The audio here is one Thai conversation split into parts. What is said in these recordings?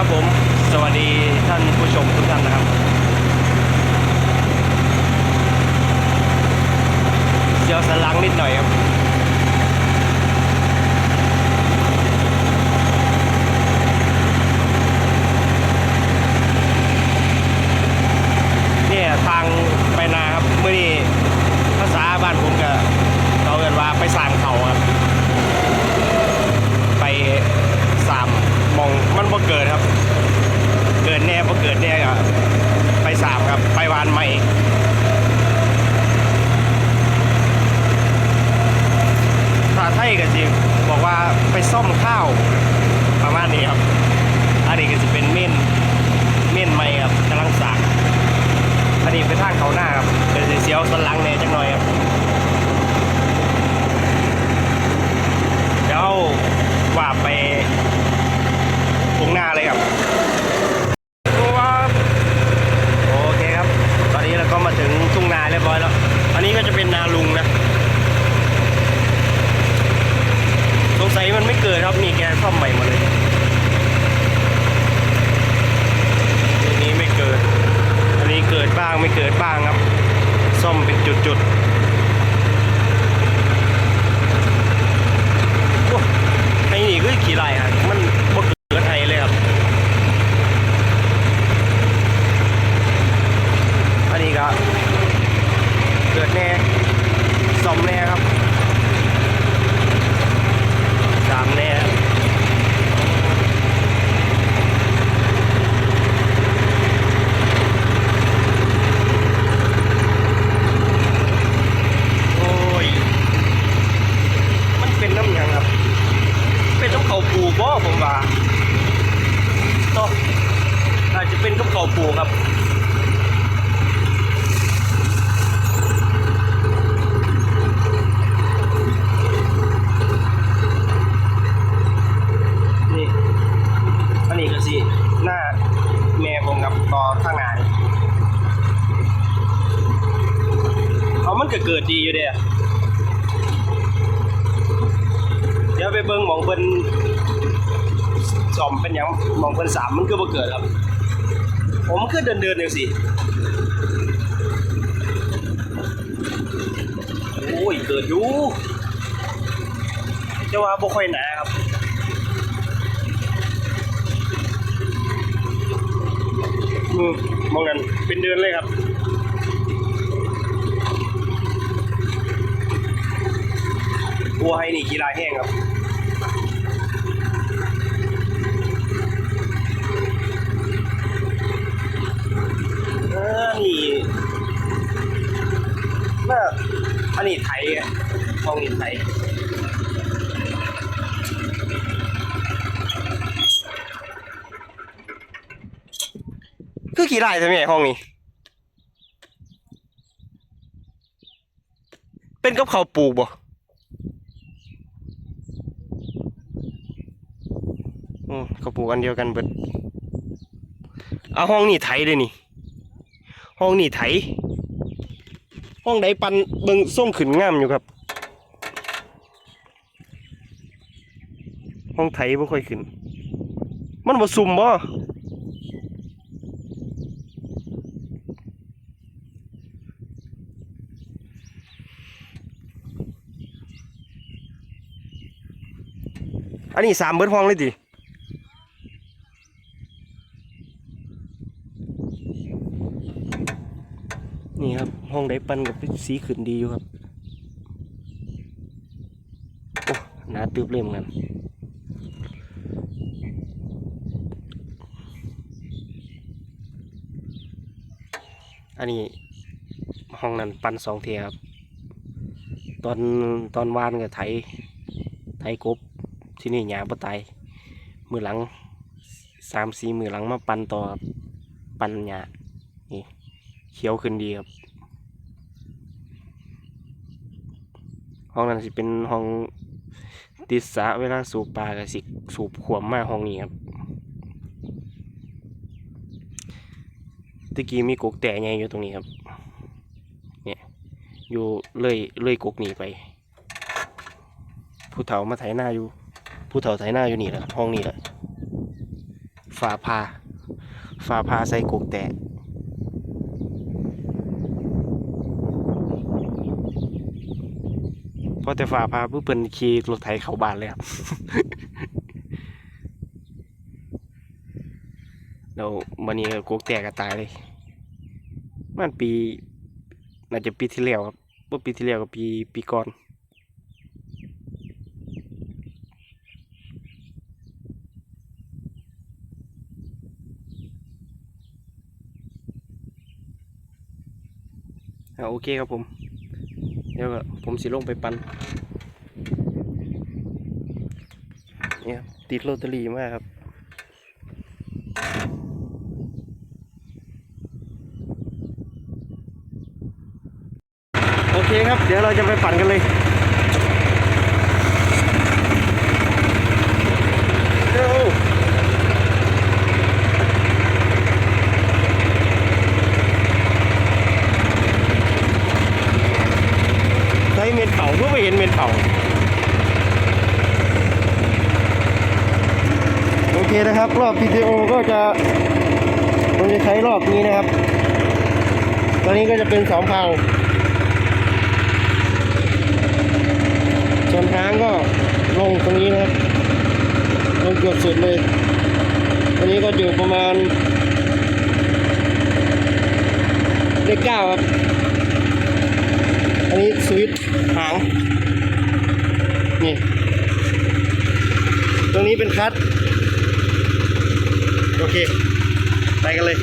ครับผม สวัสดีท่านผู้ชมทุกท่านนะครับ เสียวสลังนิดหน่อยครับ เนี่ยทางไปนาครับเมื่อนี้ภาษาบ้านผมก็เขาเรียกว่าไปสร้างเขาครับ ไปสามมองมันบ่เกิดครับ เกิดแน่บ่เกิดแน่ก็ไปสามครับ ไปวานใหม่ถ้าไทย ก็จริงบอกว่าไปซ่อมข้าวประมาณนี้ครับอันนี้ก็จะเป็นเม่นเม่นใหม่ครับกำลังสาอันนี้เป็นทางเขาหน้าครับเป็นเสียวสันหลังเนี่ยจังหน่อยครับเดี๋ยวว่าไปตรงหน้าเลยครับว้าวโอเคครับ ตอนนี้เราก็มาถึงทุ่งนาเรียบร้อยแล้ว อันนี้ก็จะเป็นนาลุงนะ สงสัยมันไม่เกิดครับนี่แกซ่อมใหม่หมดเลยอันนี้ไม่เกิด อันนี้เกิดบ้าง ไม่เกิดบ้างครับ ซ่อมเป็นจุดๆโอ้ไอ้นี่คือขี่ไล่ครับมันบ่เกิดไทยเลยครับ อันนี้ก็เกิดแน่ซ่อมแน่ครับสามแน่ครับโอ้ย มันเป็นน้ำหยังครับ เาปูบ่ผมว่าตออาจจะเป็นน้ำเขาปูครับนี่อันนี้ก็สิหน้าแม่ผมกับต่อข้างหน้าเอามันก็เกิดดีอยู่เด้ เดี๋ยวไปเบิ่งหมองเพิ่นซ่อมเป็นยังหมองเพิ่นสามมันคือบ่เกิดครับ ผมคือเดินเดินๆจังซี่โอ้ยเกิดอยู่จะว่าบ่ค่อยหนาครับอืมมองนั้นเป็นเดือนเลยครับ บัวให้นี่กีฬาแห้งครับนี่น่าอันนี้ไทยอะห้องนี้ไทยคือกี่ไร่ใช่ไหมห้องนี้ เป็นกับเขาปลูกบ่ อืม เขาปลูกอันเดียวกันเบิดเอาห้องนี่ไถเลยนี่ ห้องนี่ไถ ห้องใดปันเบิงส่งขึ้นงามอยู่ครับ ห้องไถบ่ค่อยขึ้น มันบ่ซุ่มบ่อันนี้สามเบิดห้องเลยดิ นี่ครับ ห้องได้ปันกับสีขึ้นดีอยู่ครับ โอ้หนาตึบเลยเหมือนกันอันนี้ห้องนั้นปันสองเทียครับ ตอนตอนวานกับไถไถกบที่นี่หยาบ่ตายมือหลังสามสี่มือหลังมาปันต่อครับปันหยานี่เขียวขึ้นดีครับ ห้องนั้นสิเป็นห้องติดสระเวลาสูบปลากับสิสูบขวมมาห้องนี้ครับตะกี้มีกกแต่ใหญ่อยู่ตรงนี้ครับเนี่ยอยู่เลยเลยกกหนีไป ผู้เฒ่ามาไถหน้าอยู่ ผู้เฒ่าไถหน้าอยู่นี่แหละห้องนี้แหละฝ่าพาฝ่าพาใส่กกแต กพอแต่ฝ่าพาปุ๊บเพิ่นขี่รถไถเข้าบ้านเลยครับแล้ววันนี้ก็กแตกก็ตายเลย มันปี น่าจะปีที่แล้วครับบ่ปีที่แล้วกับปีปีก่อนโอเคครับผม ดี๋ยวก็ผมสิลงไปปันเนี่ยติดโรตารี่มากครับโอเคครับ เดี๋ยวเราจะไปปั่นกันเลยเร็วใช้เม็ดเผาก็ไม่เห็นเม็ดเผาโอเคนะครับ รอบ PTO ก็จะ ผมจะใช้รอบนี้นะครับ ตอนนี้ก็จะเป็นสองเผาส่วนทางก็ลงตรงนี้นะครับ ลงเกือบสุดเลยอันนี้ก็อยู่ประมาณเลขเก้าครับ อันนี้สวิตช์หาง นี่ ตรงนี้เป็นคลัต โอเค ไปกันเลย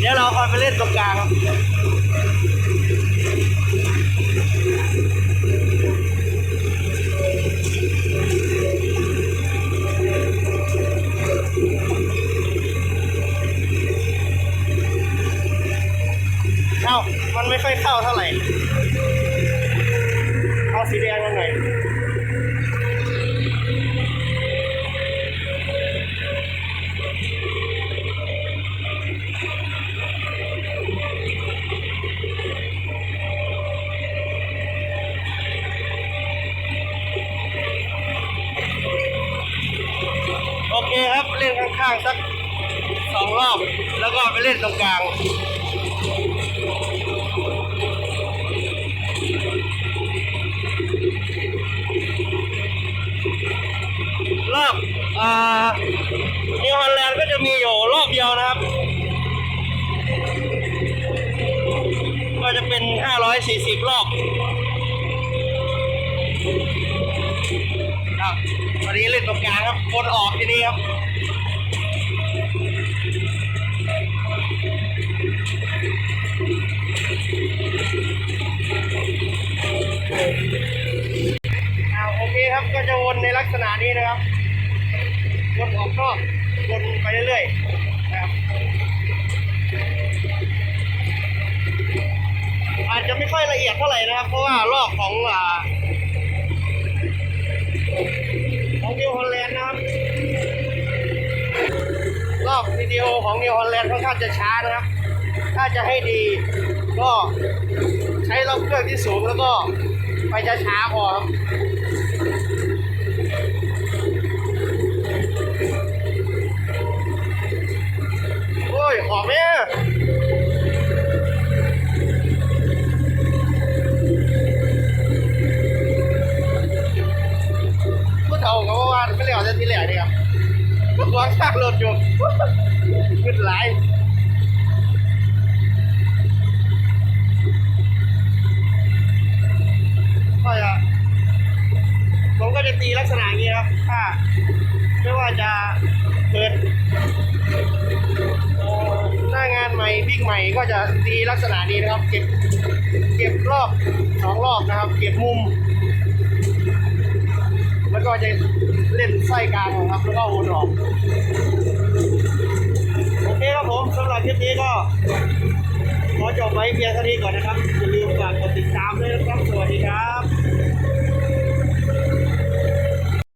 เดี๋ยวเราคอยไปเล่นตรงกลางเข้ามันไม่ค่อยเข้าเท่าไหร่ เอาสีแดงมาหน่อย ข้างสักสองรอบ แล้วก็ไปเล่นตรงกลางรอบอ่านิวฮอลแลนด์ก็จะมีอยู่รอบเดียวนะครับ ก็จะเป็น 540 รอบครับวันนี้เล่นตรงกลางครับคนออกที่นี้ครับ เอาโอเคครับก็จะวนในลักษณะนี้นะครับ วนออกนอกวนไปเรื่อยๆนะครับอาจจะไม่ค่อยละเอียดเท่าไหร่นะครับ เพราะว่ารอบของอ่าของนิวฮอลแลนด์นะครับรอบวิดีโอของนิวฮอลแลนด์ค่อนข้างจะช้านะครับ ถ้าจะให้ดี ก็ใช้รอบเครื่องที่สูงแล้วก็ไปช้าๆพอครับ จะเปิดหน้างานใหม่วิ่งใหม่ก็จะตีลักษณะนี้นะครับ เก็บเก็บรอบสองรอบนะครับ เก็บมุม แล้วก็จะเล่นไส้กลางครับ แล้วก็วนออกโอเคครับผมสำหรับคลิปนี้ก็ขอจบไว้เพียงเท่านี้ก่อนนะครับอย่าลืมฝากกดติดตามด้วยนะครับสวัสดีครับ